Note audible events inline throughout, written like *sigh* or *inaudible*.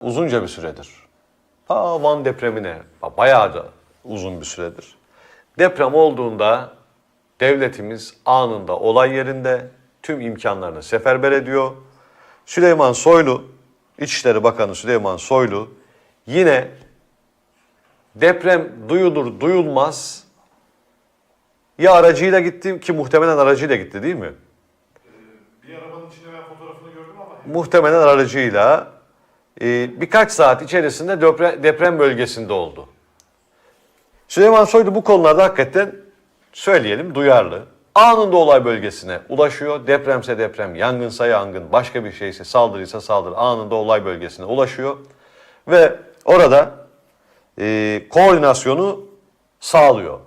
uzunca bir süredir. Ta Van depremine bayağı da uzun bir süredir. Deprem olduğunda devletimiz anında olay yerinde tüm imkanlarını seferber ediyor. Süleyman Soylu, İçişleri Bakanı Süleyman Soylu yine deprem duyulur duyulmaz ya aracıyla gitti ki muhtemelen aracıyla gitti değil mi? Bir arabanın içinde ben fotoğrafını gördüm ama muhtemelen aracıyla e, birkaç saat içerisinde deprem, deprem bölgesinde oldu. Süleyman Soylu bu konularda hakikaten söyleyelim duyarlı. Anında olay bölgesine ulaşıyor. Depremse deprem, yangınsa yangın, başka bir şeyse saldırıysa saldırı anında olay bölgesine ulaşıyor. Ve orada e, koordinasyonu sağlıyor.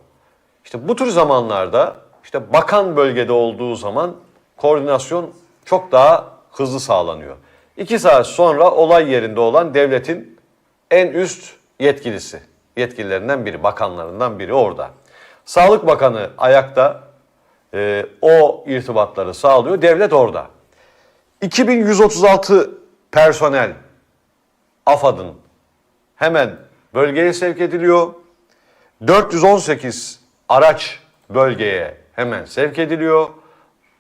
İşte bu tür zamanlarda işte bakan bölgede olduğu zaman koordinasyon çok daha hızlı sağlanıyor. İki saat sonra olay yerinde olan devletin en üst yetkilisi, yetkililerinden biri, bakanlarından biri orada. Sağlık Bakanı ayakta e, o irtibatları sağlıyor, devlet orada. 2136 personel AFAD'ın hemen bölgeye sevk ediliyor. 418 araç bölgeye hemen sevk ediliyor.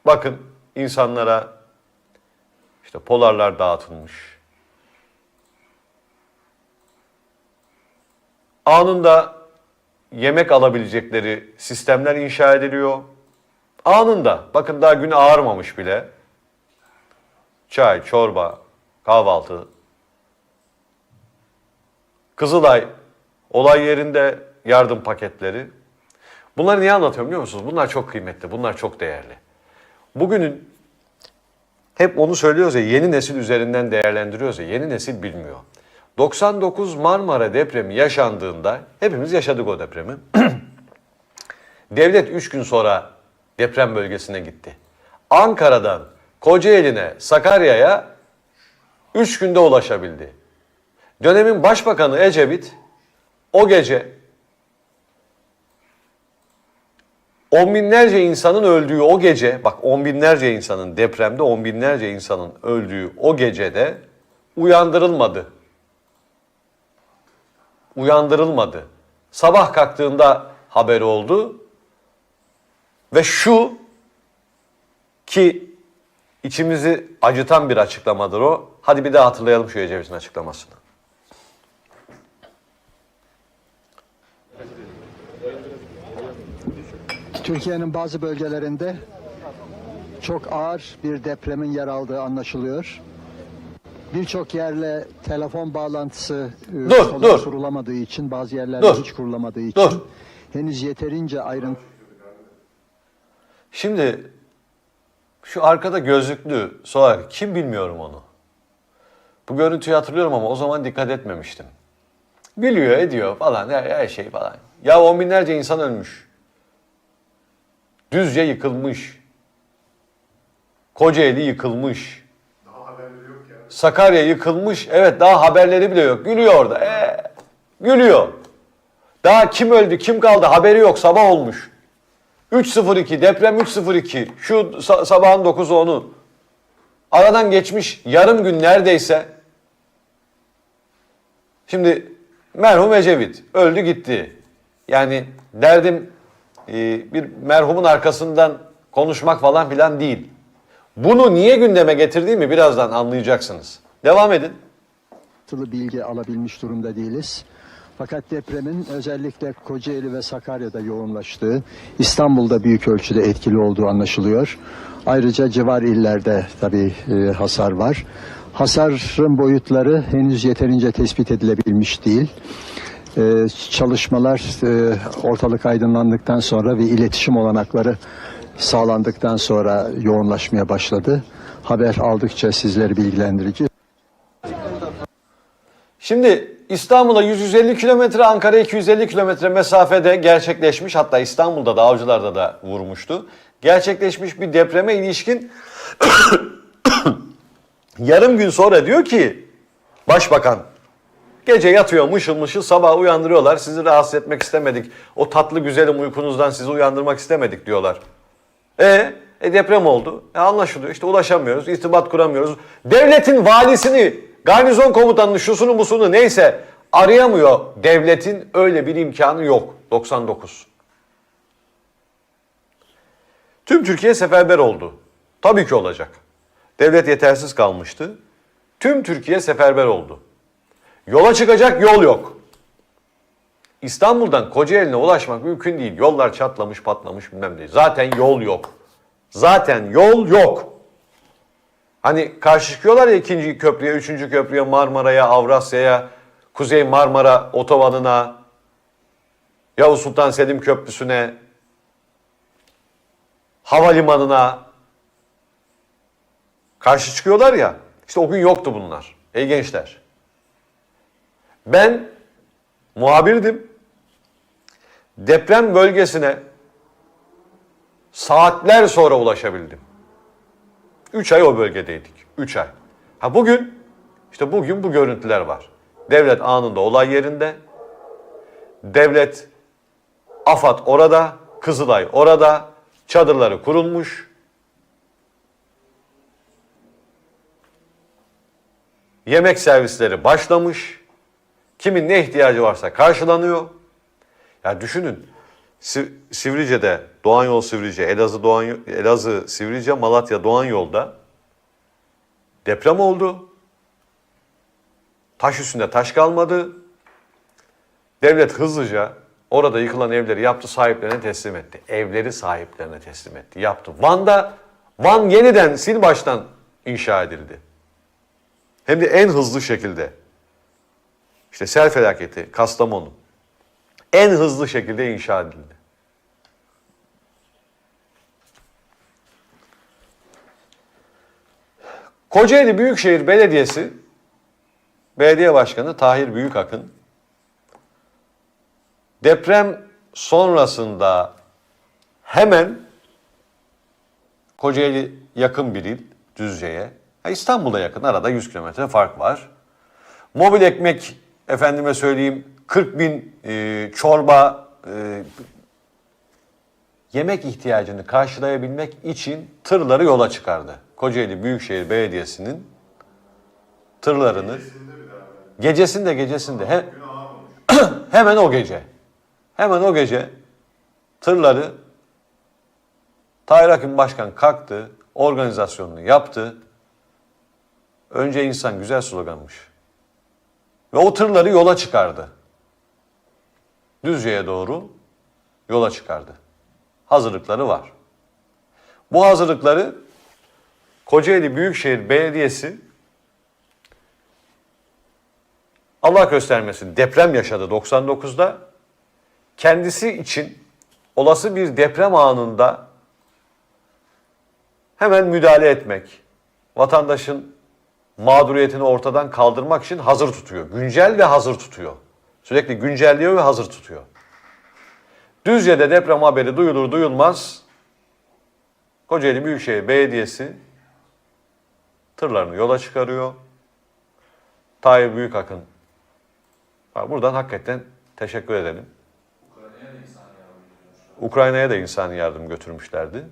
Bakın insanlara işte polarlar dağıtılmış. Anında yemek alabilecekleri sistemler inşa ediliyor. Anında. Bakın daha gün ağarmamış bile. Çay, çorba, kahvaltı. Kızılay olay yerinde yardım paketleri. Bunları niye anlatıyorum biliyor musunuz? Bunlar çok kıymetli, bunlar çok değerli. Bugünün hep onu söylüyoruz ya yeni nesil üzerinden değerlendiriyoruz ya yeni nesil bilmiyor. 99 Marmara depremi yaşandığında hepimiz yaşadık o depremi. *clears throat* Devlet 3 gün sonra deprem bölgesine gitti. Ankara'dan Kocaeli'ne, Sakarya'ya 3 günde ulaşabildi. Dönemin Başbakanı Ecevit o gece on binlerce insanın öldüğü o gece, bak on binlerce insanın depremde on binlerce insanın öldüğü o gecede uyandırılmadı. Uyandırılmadı. Sabah kalktığında haber oldu ve şu ki içimizi acıtan bir açıklamadır o. Hadi bir daha hatırlayalım şu Ecevit'in açıklamasını. Türkiye'nin bazı bölgelerinde çok ağır bir depremin yer aldığı anlaşılıyor. Birçok yerle telefon bağlantısı e, Dur, dur. kurulamadığı için, bazı yerlerde Dur. hiç kurulamadığı için Dur. henüz yeterince ayrıntı Şimdi şu arkada gözlüklü Soğar kim bilmiyorum onu. Bu görüntüyü hatırlıyorum ama o zaman dikkat etmemiştim. Gülüyor ediyor falan her, her şey falan. Ya on binlerce insan ölmüş. Düzce yıkılmış. Kocaeli yıkılmış. daha haberleri yok ya. Sakarya yıkılmış. Evet daha haberleri bile yok. Gülüyor orada. Ee, gülüyor. Daha kim öldü kim kaldı haberi yok sabah olmuş. 3.02 deprem 3.02 şu sa- sabahın 9'u onu. Aradan geçmiş yarım gün neredeyse. Şimdi merhum Ecevit öldü gitti. Yani derdim e, bir merhumun arkasından konuşmak falan filan değil. Bunu niye gündeme getirdiğimi birazdan anlayacaksınız. Devam edin. ayrıntılı bilgi alabilmiş durumda değiliz. Fakat depremin özellikle Kocaeli ve Sakarya'da yoğunlaştığı, İstanbul'da büyük ölçüde etkili olduğu anlaşılıyor. Ayrıca civar illerde tabii e, hasar var. Hasarın boyutları henüz yeterince tespit edilebilmiş değil. E, çalışmalar e, ortalık aydınlandıktan sonra ve iletişim olanakları sağlandıktan sonra yoğunlaşmaya başladı. Haber aldıkça sizleri bilgilendireceğiz. Şimdi İstanbul'a 150 kilometre, Ankara 250 kilometre mesafede gerçekleşmiş hatta İstanbul'da da Avcılar'da da vurmuştu. Gerçekleşmiş bir depreme ilişkin *coughs* yarım gün sonra diyor ki Başbakan gece yatıyor mışıl mışıl sabah uyandırıyorlar sizi rahatsız etmek istemedik. O tatlı güzelim uykunuzdan sizi uyandırmak istemedik diyorlar. E, e deprem oldu. E anlaşılıyor. İşte ulaşamıyoruz, irtibat kuramıyoruz. Devletin valisini garnizon komutanını şusunu busunu neyse arayamıyor. Devletin öyle bir imkanı yok. 99. Tüm Türkiye seferber oldu. Tabii ki olacak. Devlet yetersiz kalmıştı. Tüm Türkiye seferber oldu. Yola çıkacak yol yok. İstanbul'dan Kocaeli'ne ulaşmak mümkün değil. Yollar çatlamış patlamış bilmem ne. Zaten yol yok. Zaten yol yok. Hani karşı çıkıyorlar ya ikinci köprüye, üçüncü köprüye, Marmara'ya, Avrasya'ya, Kuzey Marmara otobanına, Yavuz Sultan Selim Köprüsü'ne, havalimanına karşı çıkıyorlar ya. İşte o gün yoktu bunlar. Ey gençler. Ben muhabirdim. Deprem bölgesine saatler sonra ulaşabildim. 3 ay o bölgedeydik. 3 ay. Ha bugün işte bugün bu görüntüler var. Devlet anında olay yerinde. Devlet AFAD orada, Kızılay orada, çadırları kurulmuş. Yemek servisleri başlamış. Kimin ne ihtiyacı varsa karşılanıyor. Ya düşünün Si- Sivrice'de Doğan Yol Sivrice, Elazığ Doğan Elazığ Sivrice, Malatya Doğan Yolda deprem oldu. Taş üstünde taş kalmadı. Devlet hızlıca orada yıkılan evleri yaptı sahiplerine teslim etti. Evleri sahiplerine teslim etti. Yaptı. Van'da Van yeniden sil baştan inşa edildi. Hem de en hızlı şekilde. İşte sel felaketi, Kastamonu. En hızlı şekilde inşa edildi. Kocaeli Büyükşehir Belediyesi Belediye Başkanı Tahir Büyükakın deprem sonrasında hemen Kocaeli yakın bir il Düzce'ye. İstanbul'a yakın arada 100 kilometre fark var. Mobil ekmek efendime söyleyeyim 40 bin e, çorba e, yemek ihtiyacını karşılayabilmek için tırları yola çıkardı. Kocaeli Büyükşehir Belediyesi'nin tırlarını gecesinde gecesinde he- *clears throat* hemen o gece hemen o gece tırları Tahir Başkan kalktı, organizasyonunu yaptı. Önce insan güzel sloganmış. Ve o tırları yola çıkardı. Düzce'ye doğru yola çıkardı. Hazırlıkları var. Bu hazırlıkları Kocaeli Büyükşehir Belediyesi Allah göstermesin deprem yaşadı 99'da. Kendisi için olası bir deprem anında hemen müdahale etmek, vatandaşın mağduriyetini ortadan kaldırmak için hazır tutuyor. Güncel ve hazır tutuyor. Sürekli güncelliyor ve hazır tutuyor. Düzce'de deprem haberi duyulur duyulmaz Kocaeli Büyükşehir Belediyesi tırlarını yola çıkarıyor. Tahir Büyükakın. Buradan hakikaten teşekkür edelim. Ukrayna'ya da insani yardım götürmüşlerdi.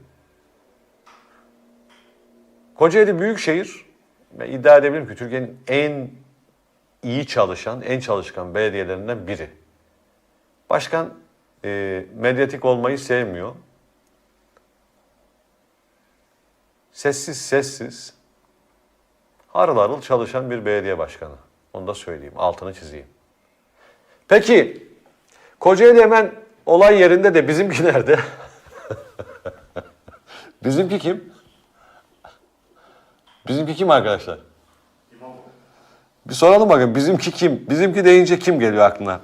Kocaeli Büyükşehir, ben iddia edebilirim ki Türkiye'nin en iyi çalışan, en çalışkan belediyelerinden biri. Başkan e, medyatik olmayı sevmiyor. Sessiz sessiz, harıl harıl çalışan bir belediye başkanı. Onu da söyleyeyim, altını çizeyim. Peki, Kocaeli hemen olay yerinde de bizimki nerede? *laughs* bizimki kim? Bizimki kim arkadaşlar? Bir soralım bakın bizimki kim? Bizimki deyince kim geliyor aklına?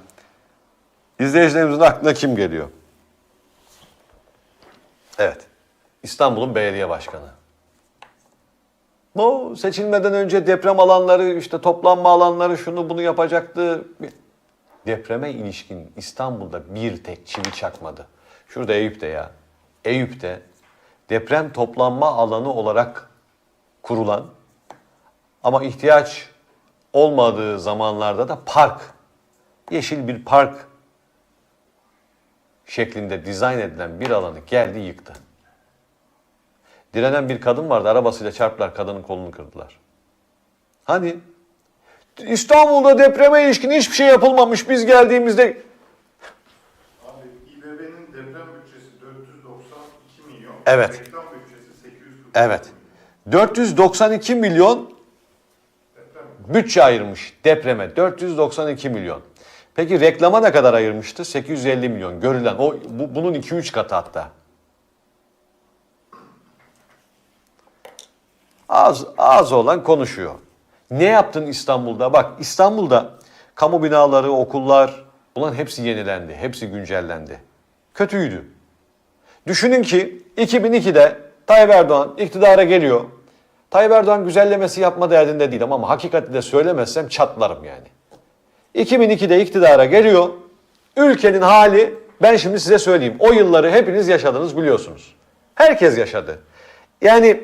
İzleyicilerimizin aklına kim geliyor? Evet. İstanbul'un belediye başkanı. Bu seçilmeden önce deprem alanları, işte toplanma alanları şunu bunu yapacaktı. Depreme ilişkin İstanbul'da bir tek çivi çakmadı. Şurada Eyüp'te ya. Eyüp'te deprem toplanma alanı olarak kurulan ama ihtiyaç olmadığı zamanlarda da park, yeşil bir park şeklinde dizayn edilen bir alanı geldi yıktı. Direnen bir kadın vardı, arabasıyla çarptılar, kadının kolunu kırdılar. Hani İstanbul'da depreme ilişkin hiçbir şey yapılmamış. Biz geldiğimizde Abi İBB'nin deprem bütçesi 492 milyon. Evet. Reklam bütçesi 840 evet 492 milyon bütçe ayırmış depreme. 492 milyon. Peki reklama ne kadar ayırmıştı? 850 milyon görülen. O bu, bunun 2-3 katı hatta. Az az olan konuşuyor. Ne yaptın İstanbul'da? Bak İstanbul'da kamu binaları, okullar bunların hepsi yenilendi. Hepsi güncellendi. Kötüydü. Düşünün ki 2002'de Tayyip Erdoğan iktidara geliyor. Tayyip Erdoğan güzellemesi yapma derdinde değil ama hakikati de söylemezsem çatlarım yani. 2002'de iktidara geliyor. Ülkenin hali ben şimdi size söyleyeyim. O yılları hepiniz yaşadınız biliyorsunuz. Herkes yaşadı. Yani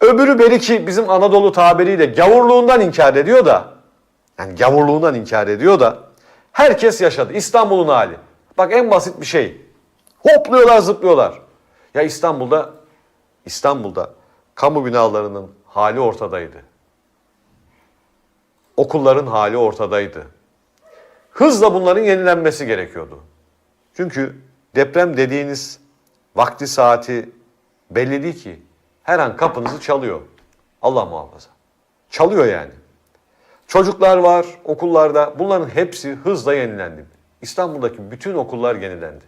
öbürü belki bizim Anadolu tabiriyle gavurluğundan inkar ediyor da yani gavurluğundan inkar ediyor da herkes yaşadı. İstanbul'un hali. Bak en basit bir şey. Hopluyorlar zıplıyorlar. Ya İstanbul'da İstanbul'da kamu binalarının hali ortadaydı. Okulların hali ortadaydı. Hızla bunların yenilenmesi gerekiyordu. Çünkü deprem dediğiniz vakti saati belli değil ki. Her an kapınızı çalıyor. Allah muhafaza. Çalıyor yani. Çocuklar var okullarda. Bunların hepsi hızla yenilendi. İstanbul'daki bütün okullar yenilendi.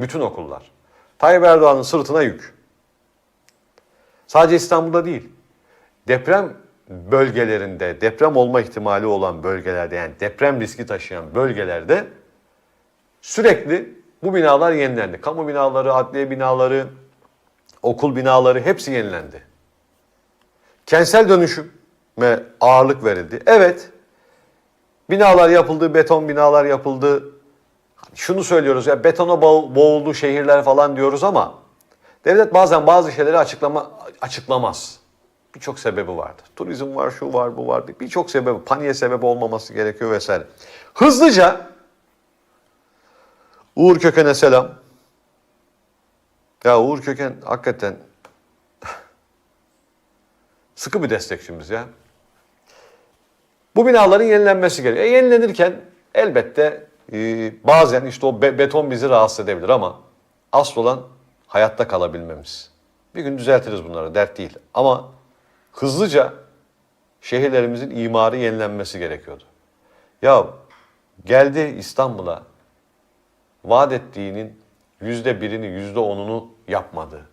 Bütün okullar. Tayyip Erdoğan'ın sırtına yük. Sadece İstanbul'da değil. Deprem bölgelerinde, deprem olma ihtimali olan bölgelerde yani deprem riski taşıyan bölgelerde sürekli bu binalar yenilendi. Kamu binaları, adliye binaları, okul binaları hepsi yenilendi. Kentsel dönüşüme ağırlık verildi. Evet, binalar yapıldı, beton binalar yapıldı. Şunu söylüyoruz ya betona boğ- boğuldu şehirler falan diyoruz ama devlet bazen bazı şeyleri açıklama açıklamaz. Birçok sebebi vardır. Turizm var, şu var, bu var. Birçok sebebi, paniğe sebep olmaması gerekiyor vesaire. Hızlıca Uğur Köken'e selam. Ya Uğur Köken hakikaten *laughs* sıkı bir destekçimiz ya. Bu binaların yenilenmesi gerekiyor. E, yenilenirken elbette e, bazen işte o be- beton bizi rahatsız edebilir ama asıl olan hayatta kalabilmemiz. Bir gün düzeltiriz bunları dert değil. Ama hızlıca şehirlerimizin imarı yenilenmesi gerekiyordu. Ya geldi İstanbul'a vaat ettiğinin yüzde birini, yüzde onunu yapmadı.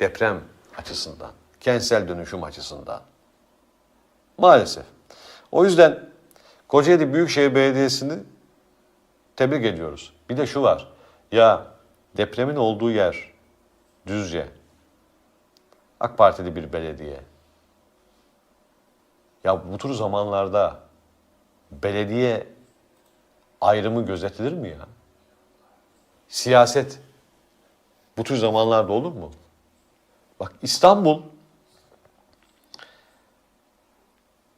Deprem açısından, kentsel dönüşüm açısından. Maalesef. O yüzden Kocaeli Büyükşehir Belediyesi'ni tebrik ediyoruz. Bir de şu var. Ya depremin olduğu yer Düzce. AK Partili bir belediye. Ya bu tür zamanlarda belediye ayrımı gözetilir mi ya? Siyaset bu tür zamanlarda olur mu? Bak İstanbul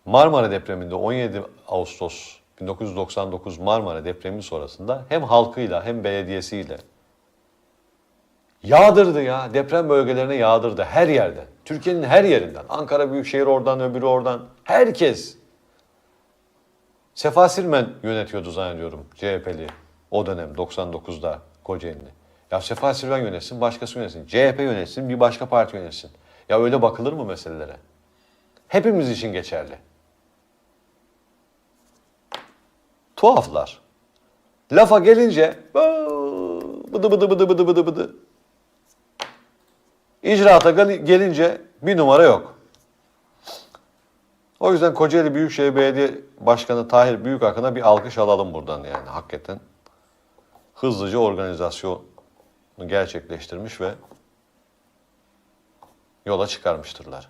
Marmara depreminde 17 Ağustos 1999 Marmara depremi sonrasında hem halkıyla hem belediyesiyle yağdırdı ya. Deprem bölgelerine yağdırdı her yerden. Türkiye'nin her yerinden. Ankara Büyükşehir oradan öbürü oradan. Herkes. Sefa Silmen yönetiyordu zannediyorum CHP'li o dönem 99'da Kocaeli'ni. Ya Sefa Silmen yönetsin başkası yönetsin. CHP yönetsin bir başka parti yönetsin. Ya öyle bakılır mı meselelere? Hepimiz için geçerli. Tuhaflar. Lafa gelince "Aa, bıdı bıdı bıdı bıdı bıdı bıdı. İcraata gel- gelince bir numara yok. O yüzden Kocaeli Büyükşehir Belediye Başkanı Tahir Büyükakın'a bir alkış alalım buradan yani hakikaten. Hızlıca organizasyonu gerçekleştirmiş ve yola çıkarmıştırlar.